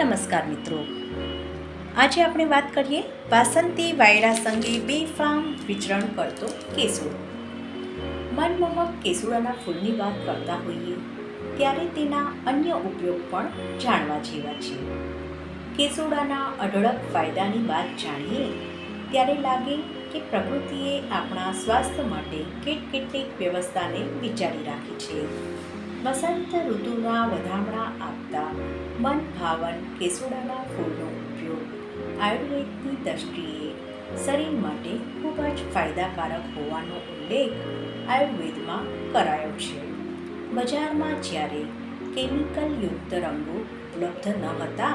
નમસ્કાર મિત્રો. આજે આપણે વાત કરીએ વાસંતી વાયરા સંગે બેફામ વિચરણ કરતો કેસુડો. મનમોહક કેસુડાના ફૂલની વાત કરતા હોઈએ, ત્યારે તેના અન્ય ઉપયોગ પણ જાણવા જેવા છે કેસુડાના અઢળક ફાયદાની વાત જાણીએ, ત્યારે લાગે કે પ્રકૃતિએ આપણા સ્વાસ્થ્ય માટે કેટ કેટલીક વ્યવસ્થાને વિચારી રાખી છે. વસંત ઋતુના વધામણા આપતા મન ભાવન કેસુડાના ફૂલનો ઉપયોગ આયુર્વેદની દ્રષ્ટિએ શરીર માટે ખૂબ જ ફાયદાકારક હોવાનો ઉલ્લેખ આયુર્વેદમાં કરાયો છે. બજારમાં જ્યારે કેમિકલયુક્ત રંગો ઉપલબ્ધ ન હતા,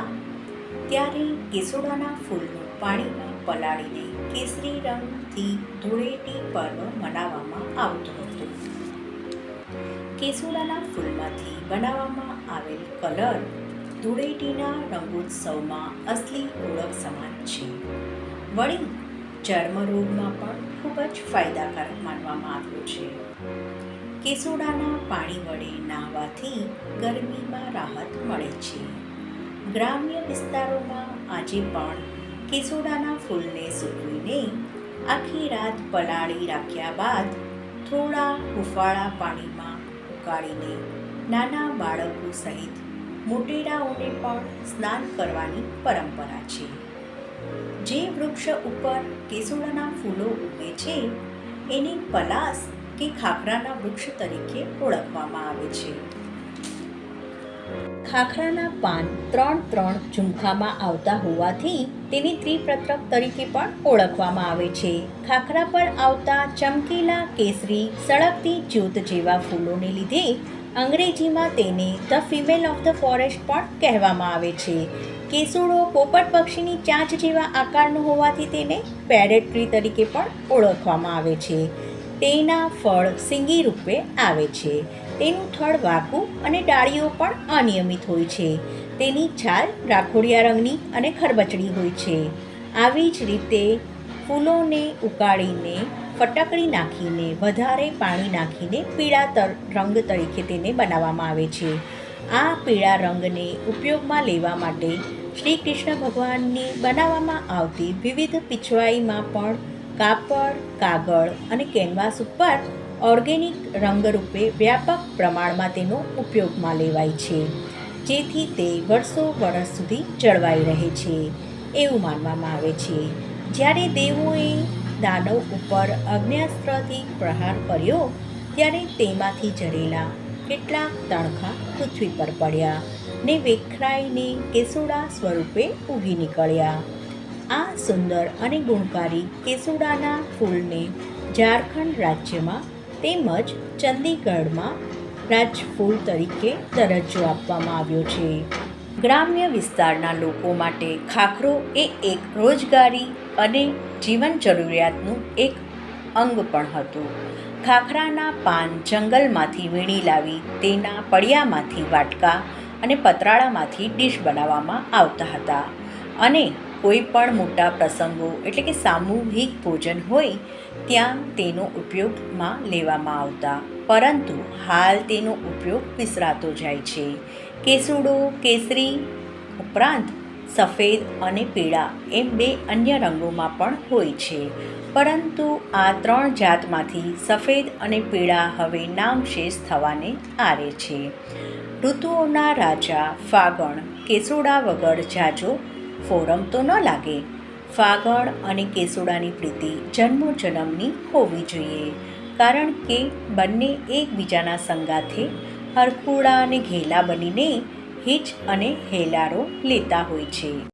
ત્યારે કેસુડાના ફૂલનું પાણીમાં પલાળીને કેસરી રંગથી ધૂળેટી પર્વ મનાવવામાં આવતું હતું. કેસુડાના ફૂલમાંથી બનાવવામાં આવેલ કલર ધૂળેટીના રંગોત્સવમાં અસલી ઓળખ સમાન છે. વળી, ચર્મરોગમાં પણ ખૂબ જ ફાયદાકારક માનવામાં આવ્યો છે. કેસુડાના પાણી વડે નાહવાથી ગરમીમાં રાહત મળે છે. ગ્રામ્ય વિસ્તારોમાં આજે પણ કેસુડાના ફૂલને સૂકવીને આખી રાત પલાળી રાખ્યા બાદ થોડા હુફાળા પાણીમાં ઉકાળીને નાના બાળકો સહિત મોટેરાઓને પણ સ્નાન કરવાની પરંપરા છે. જે વૃક્ષ ઉપર કેસુડાના ફૂલો ઉગે છે, એને પલાસ કે ખાખરાના વૃક્ષ તરીકે ઓળખવામાં આવે છે. ખાખરાના પાન ત્રણ ત્રણ ઝુમખામાં આવતા હોવાથી તેની ત્રિપત્રક તરીકે પણ ઓળખવામાં આવે છે. ખાખરા પર આવતા ચમકીલા કેસરી સળગતી જ્યોત જેવા ફૂલોને લીધે અંગ્રેજીમાં તેને the female of the forest પણ કહેવામાં આવે છે. કેસુડો પોપટ પક્ષીની ચાંચ જેવા આકારનો હોવાથી તેને પેરેટ ટ્રી તરીકે પણ ઓળખવામાં આવે છે. તેના ફળ સિંગી રૂપે આવે છે. તેનું થડ વાકું અને ડાળીઓ પણ અનિયમિત હોય છે. તેની છાલ રાખોડિયા રંગની અને ખરબચડી હોય છે. આવી જ રીતે ફૂલોને ઉકાળીને, ફટકડી નાખીને, વધારે પાણી નાખીને પીળા તર રંગ તરીકે તેને બનાવવામાં આવે છે. આ પીળા રંગને ઉપયોગમાં લેવા માટે શ્રી કૃષ્ણ ભગવાનની બનાવવામાં આવતી વિવિધ પીછવાઈમાં પણ કાપડ, કાગળ અને કેનવાસ ઉપર ઓર્ગેનિક રંગરૂપે વ્યાપક પ્રમાણમાં તેનો ઉપયોગમાં લેવાય છે, જેથી તે વર્ષો વર્ષ સુધી જળવાઈ રહે છે, એવું માનવામાં આવે છે. જ્યારે દેવોએ દાનવ ઉપર અગ્ન્યાસ્ત્રથી પ્રહાર કર્યો, ત્યારે તેમાંથી ઝરેલા કેટલાક તણખા પૃથ્વી પર પડ્યા ને વેખરાઈને કેસુડા સ્વરૂપે ઊગી નીકળ્યા. આ સુંદર અને ગુણકારી કેસુડાના ફૂલને ઝારખંડ રાજ્યમાં તેમજ ચંદીગઢમાં રાજફૂલ તરીકે દરજ્જો આપવામાં આવ્યો છે. ગ્રામ્ય વિસ્તારના લોકો માટે ખાખરો એ એક રોજગારી અને જીવન જરૂરિયાતનું એક અંગ પણ હતું. ખાખરાના પાન જંગલમાંથી વીણી લાવી તેના પડિયામાંથી વાટકા અને પતરાળામાંથી ડીશ બનાવવામાં આવતા હતા અને કોઈ પણ મોટા પ્રસંગો એટલે કે સામૂહિક ભોજન હોય, ત્યાં તેનો ઉપયોગમાં લેવામાં આવતા. પરંતુ હાલ તેનો ઉપયોગ વિસરાતો જાય છે. કેસુડો, કેસરી, ઉપરાંત સફેદ અને પીળા એમ બે અન્ય રંગોમાં પણ હોય છે. પરંતુ આ ત્રણ જાતમાંથી સફેદ અને પીળા હવે નામશેષ થવાને આરે છે. ઋતુઓના રાજા ફાગણ, કેસુડા વગર જાજો ફોરમ તો ન લાગે. ફાગણ અને કેસુડાની પ્રીતિ જન્મો જન્મની હોવી જોઈએ. કારણ કે બંને એકબીજાના સંગાથે હરખુડા અને ઘેલા બનીને હિચ અને હેલારો લેતા હોય છે.